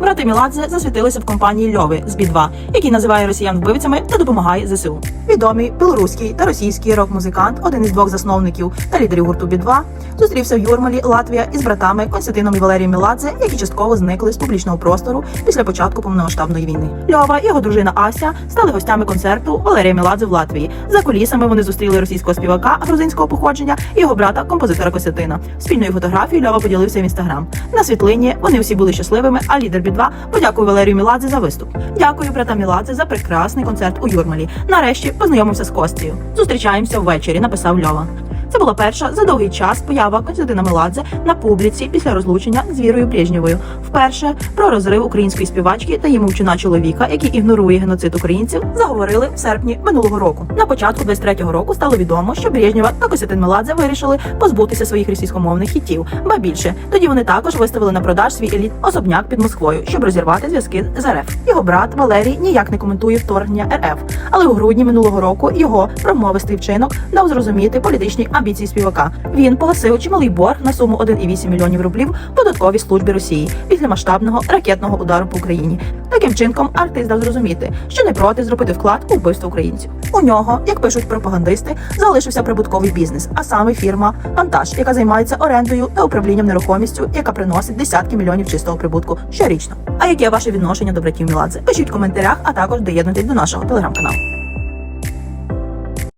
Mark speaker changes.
Speaker 1: Брати Міладзе засвітилися в компанії Льови з Бі-2, який називає росіян вбивцями та допомагає ЗСУ. Відомий білоруський та російський рок-музикант, один із двох засновників та лідерів гурту Бі-2, зустрівся в Юрмалі, Латвія, із братами Константином і Валерієм Міладзе, які частково зникли з публічного простору після початку повномасштабної війни. Льова і його дружина Ася стали гостями концерту Валерія Міладзе в Латвії. За кулісами вони зустріли російського співака грузинського походження і його брата, композитора Костянтина. Спільною фотографією Льова поділився в інстаграм. На світлині вони всі були щасливими, а лідер Бі-2 Подякую Валерію Міладзе за виступ. Дякую, брата Міладзе, за прекрасний концерт у Юрмалі. Нарешті познайомився з Костею. Зустрічаємося ввечері, написав Льова. Це була перша за довгий час поява Константина Меладзе на публіці після розлучення з Вірою Брежнєвою. Вперше про розрив української співачки та її мовчуна чоловіка, який ігнорує геноцид українців, заговорили в серпні минулого року. На початку 23-го року стало відомо, що Брежнєва та Костянтин Меладзе вирішили позбутися своїх російськомовних хітів. Ба більше тоді вони також виставили на продаж свій еліт особняк під Москвою, щоб розірвати зв'язки з РФ. Його брат Валерій ніяк не коментує вторгнення РФ, але у грудні минулого року його промовистий вчинок дав зрозуміти політичні амбіції співака. Він погасив чималий борг на суму 1,8 мільйонів рублів податковій службі Росії після масштабного ракетного удару по Україні. Таким чинком артист дав зрозуміти, що не проти зробити вклад у вбивство українців. У нього, як пишуть пропагандисти, залишився прибутковий бізнес, а саме фірма Вантаж, яка займається орендою та управлінням нерухомістю, яка приносить десятки мільйонів чистого прибутку щорічно. А яке ваше відношення до братів Міладзе? Пишіть в коментарях, а також доєднуйтесь до нашого телеграм-каналу.